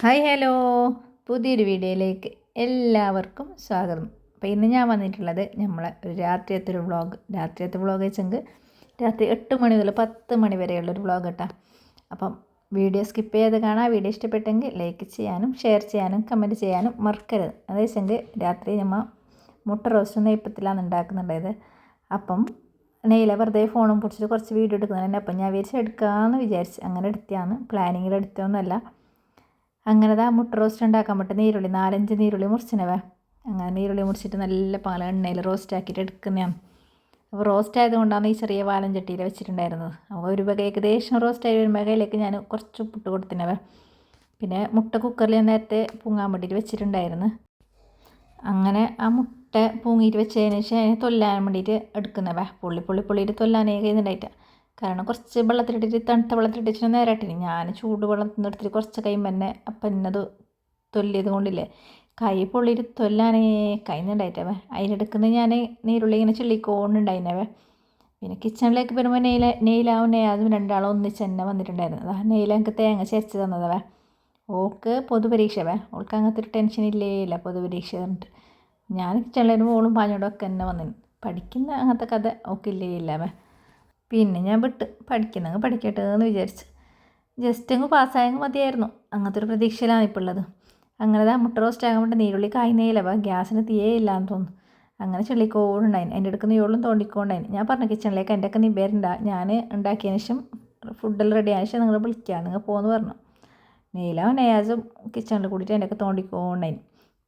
Hi hello പുതിയൊരു വീഡിയോയിലേക്ക് എല്ലാവർക്കും സ്വാഗതം. അപ്പോൾ ഇന്ന് ഞാൻ വന്നിട്ടുള്ളത് നമ്മളെ ഒരു രാത്രിയത്തെ ഒരു വ്ളോഗ് രാത്രിയത്തെ വ്ളോഗ് വെച്ചെങ്കിൽ രാത്രി എട്ട് മണി മുതൽ പത്ത് മണി വരെയുള്ളൊരു വ്ളോഗ് കേട്ടോ. അപ്പം വീഡിയോ സ്കിപ്പ് ചെയ്ത് കാണാം. വീഡിയോ ഇഷ്ടപ്പെട്ടെങ്കിൽ ലൈക്ക് ചെയ്യാനും ഷെയർ ചെയ്യാനും കമന്റ് ചെയ്യാനും മറക്കരുത്. അത് വെച്ചെങ്കിൽ രാത്രി നമ്മൾ മുട്ട റോസ്റ്റ് നെയ്പ്പത്തിലാണ് ഉണ്ടാക്കുന്നുണ്ടായത് അപ്പം നെയ്യില വെറുതെ ഫോണും പിടിച്ചിട്ട് കുറച്ച് വീഡിയോ എടുക്കുന്നുണ്ട് അപ്പം ഞാൻ വിചാരിച്ച് എടുക്കാമെന്ന് വിചാരിച്ച് അങ്ങനെ എടുത്തതാണ്. പ്ലാനിങ്ങിൽ എടുത്തതൊന്നുമല്ല. അങ്ങനെ ആ മുട്ട റോസ്റ്റ് ഉണ്ടാക്കാൻ പറ്റും. നീരുള്ളി നാലഞ്ച് നീരുള്ളി മുറിച്ചിനവേ. അങ്ങനെ നീരുള്ളി മുറിച്ചിട്ട് നല്ല പാല എണ്ണയിൽ റോസ്റ്റ് ആക്കിയിട്ട് എടുക്കുന്നതാണ്. അപ്പോൾ റോസ്റ്റ് ആയതുകൊണ്ടാണ് ഈ ചെറിയ വാലൻ ചട്ടിയിൽ വെച്ചിട്ടുണ്ടായിരുന്നത്. അപ്പോൾ ഒരു വക ഏകദേശം റോസ്റ്റ് ആയി വരുമ്പോൾ കയ്യിലേക്ക് ഞാൻ കുറച്ച് പുട്ട് കൊടുത്തിനവേ. പിന്നെ മുട്ട കുക്കറിൽ നേരത്തെ പൂങ്ങാൻ വേണ്ടിയിട്ട് വെച്ചിട്ടുണ്ടായിരുന്നു. അങ്ങനെ ആ മുട്ട പൂങ്ങിയിട്ട് വെച്ചതിന് ശേഷം അതിനെ തൊല്ലാൻ വേണ്ടിയിട്ട് എടുക്കുന്നവേ. പുള്ളി പുള്ളി പുള്ളിയിട്ട് തൊല്ലാനേ കഴിയുന്നുണ്ടായിട്ട് കാരണം കുറച്ച് വെള്ളത്തിലിട്ടിട്ട് തണുത്ത വെള്ളത്തിലിട്ടിട്ട് നേരെട്ടിന് ഞാൻ ചൂട് വെള്ളം എടുത്തിട്ട് കുറച്ച് കഴിയുമ്പോൾ തന്നെ അപ്പം എന്നത് തൊല്ലിയത് കൊണ്ടില്ലേ. കൈ പൊള്ളിയിട്ട് തൊല്ലാനേ കഴിയുന്നുണ്ടായിട്ടവേ അതിലെടുക്കുന്നത് ഞാൻ നീരുള്ളി ഇങ്ങനെ ചിള്ളിക്കോണ്ടുണ്ടായിനവേ. പിന്നെ കിച്ചണിലേക്ക് വരുമ്പോൾ നെയ്ല നെയ്ലാവും നെയ്യാതും രണ്ടാളും ഒന്നിച്ച് തന്നെ വന്നിട്ടുണ്ടായിരുന്നു. ആ നെയ്ല എനിക്ക് തേങ്ങ ചേർച്ച് തന്നതവേ. ഓൾക്ക് പൊതുപരീക്ഷവേ. ഓൾക്ക് അങ്ങനത്തെ ഒരു ടെൻഷൻ ഇല്ലേ ഇല്ല പൊതുപരീക്ഷ പറഞ്ഞിട്ട്. ഞാൻ കിച്ചണിലേക്ക് മോളും പാഞ്ഞോടൊക്കെ തന്നെ വന്നിന്. പഠിക്കുന്ന അങ്ങനത്തെ കഥ ഓക്കില്ലേ ഇല്ലവേ പിന്നെ ഞാൻ വിട്ട് പഠിക്കുന്നെങ്കിൽ പഠിക്കട്ടെ എന്ന് വിചാരിച്ച്. ജസ്റ്റ് അങ്ങ് പാസ്സായെങ്കിൽ മതിയായിരുന്നു. അങ്ങനത്തെ ഒരു പ്രതീക്ഷയിലാണ് ഇപ്പോൾ ഉള്ളത്. അങ്ങനെ മുട്ട റോസ്റ്റ് വേണ്ടി നീരുള്ളി കായ്ന്നേയില്ല. അപ്പം ഗ്യാസിന് തീയേ ഇല്ല എന്ന് തോന്നുന്നു. അങ്ങനെ ചെള്ളിക്കോടുണ്ടായിന് എന്റെ അടുക്കുന്ന യോളും തോണ്ടിക്കോണ്ടായിന് ഞാൻ പറഞ്ഞു കിച്ചണിലേക്ക് എന്റെ ഒക്കെ നീ വരണ്ട ഞാൻ ഉണ്ടാക്കിയതിന് ശേഷം ഫുഡെല്ലാം റെഡി ആയ ശേഷം നിങ്ങൾ വിളിക്കുക നിങ്ങൾ പോകുമെന്ന് പറഞ്ഞു. നീലാവും നയാസും കിച്ചണിൽ കൂടിയിട്ട് എന്റെ ഒക്കെ തോണ്ടിക്കോണ്ടായിന്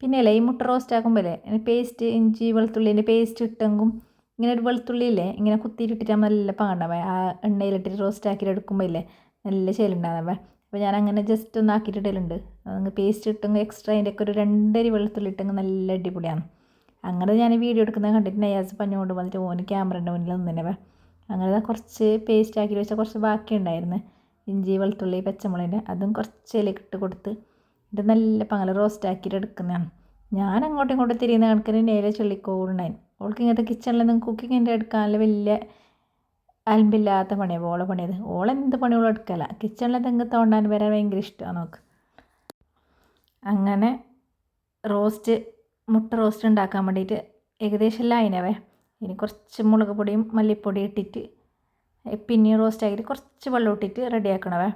പിന്നെ അല്ലേ ഈ മുട്ട റോസ്റ്റ് ആക്കുമ്പോൾ പേസ്റ്റ് ഇഞ്ചി വെളുത്തുള്ളിന്റെ പേസ്റ്റ് ഇട്ടെങ്കും ഇങ്ങനെ ഒരു വെളുത്തുള്ളി ഇല്ലേ ഇങ്ങനെ കുത്തിയിട്ടിട്ട് നല്ല പാണ്ടാവേ ആ എണ്ണയിലിട്ടിട്ട് റോസ്റ്റ് ആക്കിയിട്ട് എടുക്കുമ്പോൾ ഇല്ലേ നല്ല ശേലുണ്ടാകാവേ അപ്പോൾ ഞാൻ അങ്ങനെ ജസ്റ്റ് ഒന്ന് ആക്കിയിട്ടിടലുണ്ട്. അങ്ങ് പേസ്റ്റ് ഇട്ടെങ്കിൽ എക്സ്ട്രാ അതിന്റെ ഒക്കെ ഒരു രണ്ടരി വെളുത്തുള്ളി ഇട്ടെങ്കിൽ നല്ല അടിപൊളിയാണ്. അങ്ങനെ ഞാൻ വീഡിയോ എടുക്കുന്നത് കണ്ടിട്ട് നയാസ് പഞ്ഞുകൊണ്ട് വന്നിട്ട് ഓന് ക്യാമറേന്റെ മുന്നിൽ നിന്നവേ അങ്ങനെ കുറച്ച് പേസ്റ്റ് ആക്കി വെച്ചാൽ കുറച്ച് ബാക്കി ഉണ്ടായിരുന്നു. ഇഞ്ചി വെളുത്തുള്ളി പച്ചമുളകിന്റെ അതും കുറച്ച് ഇലക്ക് ഇട്ട് കൊടുത്ത് എന്നിട്ട് നല്ല പങ്ങല റോസ്റ്റ് ആക്കിയിട്ട് എടുക്കുന്നതാണ്. ഞാൻ അങ്ങോട്ടും ഇങ്ങോട്ടും തിരിയുന്ന കണക്കിന് നേരെ ചൊല്ലിക്കോടുണ്ടായി ഓൾക്ക് ഇങ്ങനത്തെ കിച്ചണിലൊന്നും കുക്കിങ്ങിന്റെ എടുക്കാനുള്ള വലിയ അലമ്പില്ലാത്ത പണിയാണ് ഓളെ പണിയത്. ഓളെന്ത് പണികളും എടുക്കല. കിച്ചണിലെ തെങ്ങ് തോണ്ടാൻ വരാൻ ഭയങ്കര ഇഷ്ടമാണ് നോക്ക്. അങ്ങനെ റോസ്റ്റ് മുട്ട റോസ്റ്റ് ഉണ്ടാക്കാൻ വേണ്ടിയിട്ട് ഏകദേശം എല്ലാം അതിനവേ ഇനി കുറച്ച് മുളക് പൊടിയും മല്ലിപ്പൊടിയും ഇട്ടിട്ട് പിന്നെ റോസ്റ്റ് ആക്കിയിട്ട് കുറച്ച് വെള്ളം ഇട്ടിട്ട് റെഡി ആക്കണവേ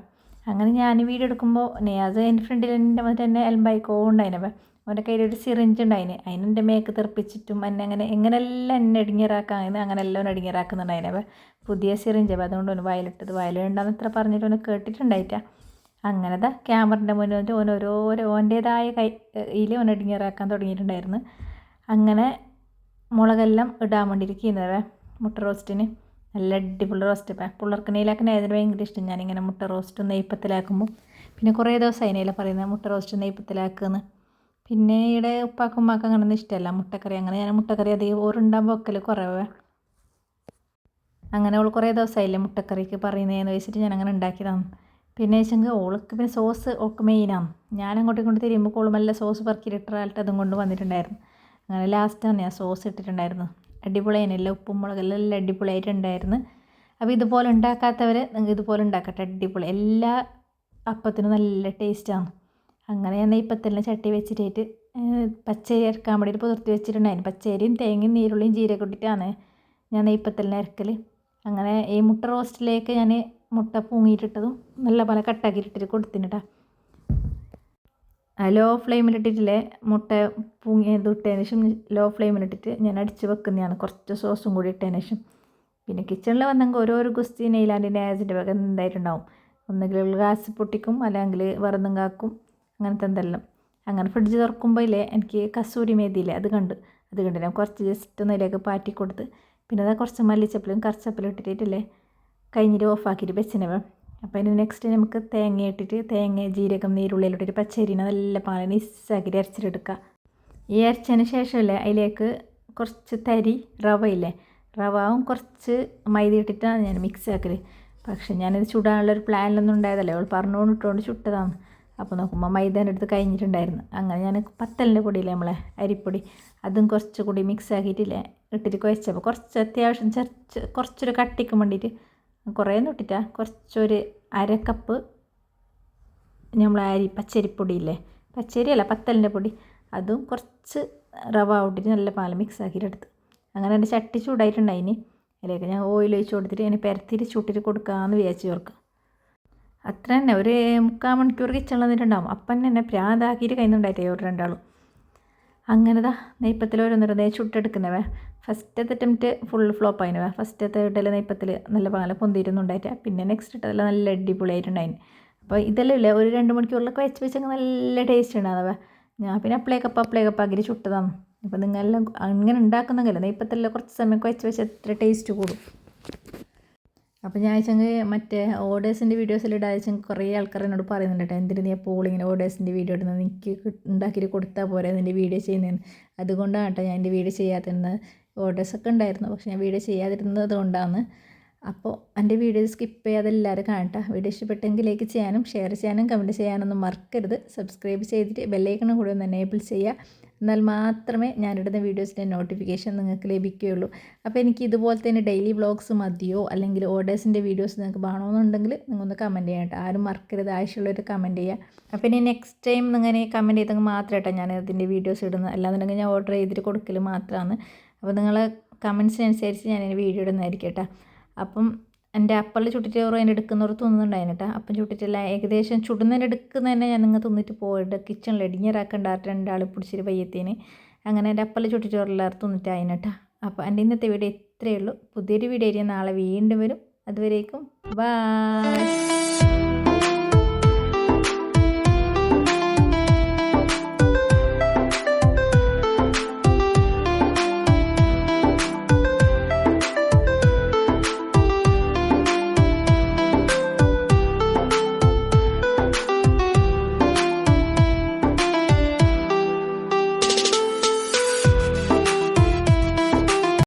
അങ്ങനെ ഞാൻ വീഡിയോ എടുക്കുമ്പോൾ നിയാസ് എന്റെ ഫ്രണ്ടിൽ എന്റെ മറ്റേ തന്നെ എൽബൈക്കോണ്ടായിനവേ അവന്റെ കയ്യിലൊരു സിറിഞ്ച് ഉണ്ടായിന് അതിനെന്റെ മേക്ക് തെറിപ്പിച്ചിട്ടും എന്നെ അങ്ങനെ എങ്ങനെയെല്ലാം എന്നെ ഇടിങ്ങിറാക്കാൻ അങ്ങനെ എല്ലാം ഇടിങ്ങിറാക്കുന്നുണ്ടായിന് അവ പുതിയ സിറിഞ്ച്. അതുകൊണ്ട് ഒന്ന് വയലിട്ടത്. വയലുണ്ടാകുന്ന ഇത്ര പറഞ്ഞിട്ട് ഒന്ന് കേട്ടിട്ടുണ്ടായിട്ടാ. അങ്ങനത്തെ ക്യാമറന്റെ മുന്നിൽ വന്നിട്ട് ഓൻ ഓരോരോ ഓന്റേതായ കൈ ഇതിൽ ഓൻ ഇടിങ്ങിറാക്കാൻ തുടങ്ങിയിട്ടുണ്ടായിരുന്നു. അങ്ങനെ മുളകെല്ലാം ഇടാൻ വേണ്ടിയിരിക്കുന്നവേ മുട്ട റോസ്റ്റിന് നല്ല അടിപൊളി റോസ്റ്റ്. പിള്ളേർക്ക് നെയ്ലാക്കുന്ന അതിന് ഭയങ്കര ഇഷ്ടം? ഞാനിങ്ങനെ മുട്ട റോസ്റ്റ് നെയ്പ്പത്തിലാക്കുമ്പോൾ പിന്നെ കുറേ ദിവസം അതിനെല്ലാം പറയുന്നത് മുട്ട റോസ്റ്റ് നെയ്പ്പത്തിലാക്കുമെന്ന് പിന്നെ ഇവിടെ ഉപ്പാക്കും ഉമ്മാക്കും അങ്ങനെയൊന്നും ഇഷ്ടമല്ല മുട്ടക്കറി അങ്ങനെ ഞാൻ മുട്ടക്കറി അധികം ഓറുണ്ടാകുമ്പോൾ വെക്കൽ കുറവ്. അങ്ങനെ ഓൾ കുറേ ദിവസമായില്ലേ മുട്ടക്കറിക്ക് പറയുന്നതെന്ന് വെച്ചിട്ട് ഞാൻ അങ്ങനെ ഉണ്ടാക്കിയതാണ് പിന്നെ വെച്ചെങ്കിൽ ഓൾക്ക് പിന്നെ സോസ് ഓക്ക് മെയിനാണ് ഞാൻ അങ്ങോട്ടും ഇങ്ങോട്ട് തിരിയുമ്പോൾ കോളുമല്ല സോസ് പറക്കിയിട്ടിട്ട് അതും കൊണ്ട് വന്നിട്ടുണ്ടായിരുന്നു. അങ്ങനെ ലാസ്റ്റ് ലാസ്റ്റാണ് ഞാൻ സോസ് ഇട്ടിട്ടുണ്ടായിരുന്നു. അടിപൊളിയായിരുന്നില്ല ഉപ്പും മുളകെല്ലാം എല്ലാം അടിപൊളിയായിട്ടുണ്ടായിരുന്നു. അപ്പോൾ ഇതുപോലെ ഉണ്ടാക്കാത്തവർ നിങ്ങൾക്ക് ഇതുപോലെ ഉണ്ടാക്കട്ടെ. അടിപൊളി. എല്ലാ അപ്പത്തിനും നല്ല ടേസ്റ്റാണ് അങ്ങനെ ഞാൻ ഇപ്പത്തന്നെ ചട്ടി വെച്ചിട്ട് പച്ചരി ഇറക്കാൻ വേണ്ടിയിട്ട് പുതിർത്തി വെച്ചിട്ടുണ്ടായിരുന്നു. പച്ചരിയും തേങ്ങയും നീരുള്ളിയും ജീരകം ഇട്ടിട്ടാണ് ഞാൻ നെയ്പ്പത്തലിനെ ഇറക്കൽ അങ്ങനെ ഈ മുട്ട റോസ്റ്റിലേക്ക് ഞാൻ മുട്ട പൂങ്ങിയിട്ടിട്ടതും നല്ല പോലെ കട്ടാക്കിയിട്ടിട്ട് കൊടുത്തിട്ടാ ലോ ഫ്ലെയിമിലിട്ടിട്ടില്ലേ മുട്ട പൂങ്ങിയത് ഇട്ടതിന് ശേഷം ലോ ഫ്ലെയിമിലിട്ടിട്ട് ഞാൻ അടിച്ച് വെക്കുന്നതാണ്. കുറച്ച് സോസും കൂടി ഇട്ടതിന് ശേഷം. പിന്നെ കിച്ചണിൽ വന്നെങ്കിൽ ഓരോരോ ഗുസ്തി നെയ്ലാൻഡിന്റെ ആസിന്റെ വക എന്തായിട്ടുണ്ടാവും. ഒന്നുകിൽ ഗ്യാസ് പൊട്ടിക്കും അല്ലെങ്കിൽ വെറുതും കാക്കും. അങ്ങനത്തെ എന്തെല്ലാം. അങ്ങനെ ഫ്രിഡ്ജ് തുറക്കുമ്പോൾ ഇല്ലേ എനിക്ക് കസൂരി മേതിയില്ലേ അത് കണ്ട്. അത് കണ്ട്. ഞാൻ കുറച്ച് ജസ്റ്റ് ഒന്ന് അതിലേക്ക് പാറ്റി കൊടുത്ത്. പിന്നെ അത് കുറച്ച് മല്ലിച്ചപ്പിലും കറിച്ചപ്പിലും ഇട്ടിട്ടില്ലേ കഴിഞ്ഞിട്ട് ഓഫാക്കിയിട്ട് വെച്ചിനെ അപ്പോൾ അതിന് നെക്സ്റ്റ് നമുക്ക് തേങ്ങ ഇട്ടിട്ട് തേങ്ങ ജീരകം നീരുള്ളിയിൽ ഇട്ടിട്ട് പച്ചരിനെ നല്ല പാല നിസ്സാക്കിയിട്ട് അരച്ചിട്ടെടുക്കുക ഈ അരച്ചതിന് ശേഷമല്ലേ അതിലേക്ക് കുറച്ച് തരി റവ ഇല്ലേ റവവും കുറച്ച് മൈദ ഇട്ടിട്ടാണ് ഞാൻ മിക്സ് ആക്കൽ പക്ഷേ ഞാനിത് ചുടാനുള്ളൊരു പ്ലാനിലൊന്നും ഉണ്ടായതല്ലേ. അവൾ പറഞ്ഞുകൊണ്ട് ഇട്ടുകൊണ്ട് ചുട്ടതാണ്. അപ്പോൾ നോക്കുമ്പോൾ മൈദേന്റെ എടുത്ത് കഴിഞ്ഞിട്ടുണ്ടായിരുന്നു. അങ്ങനെ ഞാൻ പത്തലിന്റെ പൊടിയില്ലേ നമ്മളെ അരിപ്പൊടി അതും കുറച്ച് കൂടി മിക്സ് ആക്കിയിട്ടില്ലേ ഇട്ടിട്ട് കുഴച്ചപ്പോൾ കുറച്ച് അത്യാവശ്യം ചെറിച്ച് കുറച്ചൊരു കട്ടിക്ക് വേണ്ടിയിട്ട് കുറേ ഒന്നും ഇട്ടിട്ടാ കുറച്ചൊരു അര കപ്പ് നമ്മൾ അരി പച്ചരിപ്പൊടിയില്ലേ പച്ചരിയല്ല പത്തലിന്റെ പൊടി അതും കുറച്ച് റവ ഇട്ടിട്ട് നല്ല പാൽ മിക്സ് ആക്കിയിട്ട് എടുത്ത് അങ്ങനെ എന്റെ ചട്ടി ചൂടായിട്ടുണ്ടായിന് അതിലേക്ക് ഞാൻ ഓയിൽ ഒഴിച്ച് കൊടുത്തിട്ട് ഇനി പരത്തിയിട്ട് ചൂട്ടിട്ട് കൊടുക്കാമെന്ന് വിചാരിച്ചു ചേർക്കാം അത്ര തന്നെ ഒരു മുക്കാൽ മണിക്കൂർ കിച്ചൺ വന്നിട്ടുണ്ടാവും അപ്പം തന്നെ പ്രാന്താക്കിയിട്ട് കഴിയുന്നുണ്ടായിട്ടേ ഒരു രണ്ടാളും. അങ്ങനെതാ നെയ്പ്പത്തിൽ ഓരോന്നോരോന്നേ ഫസ്റ്റ് ഫസ്റ്റത്തെ അറ്റംപ്റ്റ് ഫുൾ ഫ്ലോപ്പ് ആയിനവേ. ഫസ്റ്റത്തെ ഇടയിൽ നെയ്പ്പത്തിൽ നല്ല പാല പൊന്തിയിരുന്നുണ്ടായിട്ട് പിന്നെ നെക്സ്റ്റ് ഇട്ടതെല്ലാം നല്ല അടിപൊളിയായിട്ടുണ്ടായിന്. അപ്പോൾ ഇതെല്ലാം ഇല്ലേ ഒരു രണ്ട് മണിക്കൂറിലൊക്കെ വെച്ച് വെച്ചങ്ങ് നല്ല ടേസ്റ്റ് ഉണ്ടാകുന്നവേ ഞാൻ പിന്നെ അപ്ലൈ കപ്പ് അപ്ലൈ കപ്പ് അകിരി ചുട്ടതാണ്. അപ്പോൾ നിങ്ങളെല്ലാം അങ്ങനെ ഉണ്ടാക്കുന്നെങ്കിലേ നെയ്പ്പത്തെല്ലാം കുറച്ച് സമയമൊക്കെ വെച്ച് വെച്ച് എത്ര ടേസ്റ്റ് കൂടും. അപ്പോൾ ഞാൻ വെച്ചെങ്കിൽ മറ്റേ ഓർഡേഴ്സിന്റെ വീഡിയോസിൽ ഇടാച്ചെങ്കിൽ കുറേ ആൾക്കാർ എന്നോട് പറയുന്നുണ്ട് കേട്ടോ എന്തിന് നീ അപ്പോൾ ഇങ്ങനെ ഓർഡേഴ്സിന്റെ വീഡിയോ ഇടുന്നത് എനിക്ക് ഉണ്ടാക്കിയിട്ട് കൊടുത്താൽ പോരെ നിന്റെ വീഡിയോ ചെയ്യുന്നതെന്ന് അതുകൊണ്ടാണ് കേട്ടോ ഞാൻ എന്റെ വീഡിയോ ചെയ്യാതിരുന്നത് ഓർഡേഴ്സൊക്കെ ഉണ്ടായിരുന്നു പക്ഷേ ഞാൻ വീഡിയോ ചെയ്യാതിരുന്നത് കൊണ്ടാണ് അപ്പോൾ എന്റെ വീഡിയോ സ്കിപ്പ് ചെയ്യാതെ എല്ലാവരും കാണട്ടെ. വീഡിയോ ഇഷ്ടപ്പെട്ടെങ്കിൽ ലൈക്ക് ചെയ്യാനും ഷെയർ ചെയ്യാനും കമന്റ് ചെയ്യാനൊന്നും മറക്കരുത്. സബ്സ്ക്രൈബ് ചെയ്തിട്ട് ബെല്ലൈക്കണം കൂടെ ഒന്ന് എനേബിൾ ചെയ്യുക എന്നാൽ മാത്രമേ ഞാനിടുന്ന വീഡിയോസിന്റെ നോട്ടിഫിക്കേഷൻ നിങ്ങൾക്ക് ലഭിക്കുകയുള്ളൂ. അപ്പോൾ എനിക്ക് ഇതുപോലെ തന്നെ ഡെയിലി വ്ളോഗ്സ് മതിയോ? അല്ലെങ്കിൽ ഓർഡേഴ്സിന്റെ വീഡിയോസ് നിങ്ങൾക്ക് വേണമെന്നുണ്ടെങ്കിൽ നിങ്ങൊന്ന് കമന്റ് ചെയ്യാം കേട്ടോ. ആരും മറക്കരുത്. ആവശ്യമുള്ളവർ കമന്റ് ചെയ്യുക അപ്പോൾ ഇനി നെക്സ്റ്റ് ടൈം നിങ്ങനെ കമന്റ് ചെയ്തെങ്കിൽ മാത്രമേ കേട്ടോ ഞാൻ ഇതിന്റെ വീഡിയോസ് ഇടുന്നത്. അല്ലാന്നുണ്ടെങ്കിൽ ഞാൻ ഓർഡർ ചെയ്തിട്ട് കൊടുക്കൽ മാത്രമാണ്. അപ്പോൾ നിങ്ങൾ കമൻസിനനുസരിച്ച് ഞാൻ വീഡിയോ ഇടുന്നതായിരിക്കും കേട്ടോ. അപ്പം എന്റെ അപ്പളിൽ ചുട്ടിട്ട് ചോറ് അതിന്റെ എടുക്കുന്നവർ തിന്നുന്നുണ്ടായിരുന്നു കേട്ടോ. അപ്പം ചുട്ടിട്ടില്ല ഏകദേശം ചുടുന്നതിന്റെ എടുക്കുന്ന തന്നെ ഞാൻ നിങ്ങൾ തിന്നിട്ട് പോയിട്ട് കിച്ചണിൽ ഇടിഞ്ഞിറാക്കണ്ടായിട്ട് രണ്ടാൾ പിടിച്ചിട്ട് പയ്യത്തേന്. അങ്ങനെ എന്റെ അപ്പളിൽ ചുട്ടിട്ട് ചോറെല്ലാവരും തിന്നിട്ട് അതിന് കേട്ടോ. അപ്പോൾ എന്റെ ഇന്നത്തെ വീഡിയോ ഇത്രയേ ഉള്ളൂ. പുതിയൊരു വീഡിയോ ആയിരിക്കും നാളെ വീണ്ടും വരും. അതുവരേക്കും ബായ്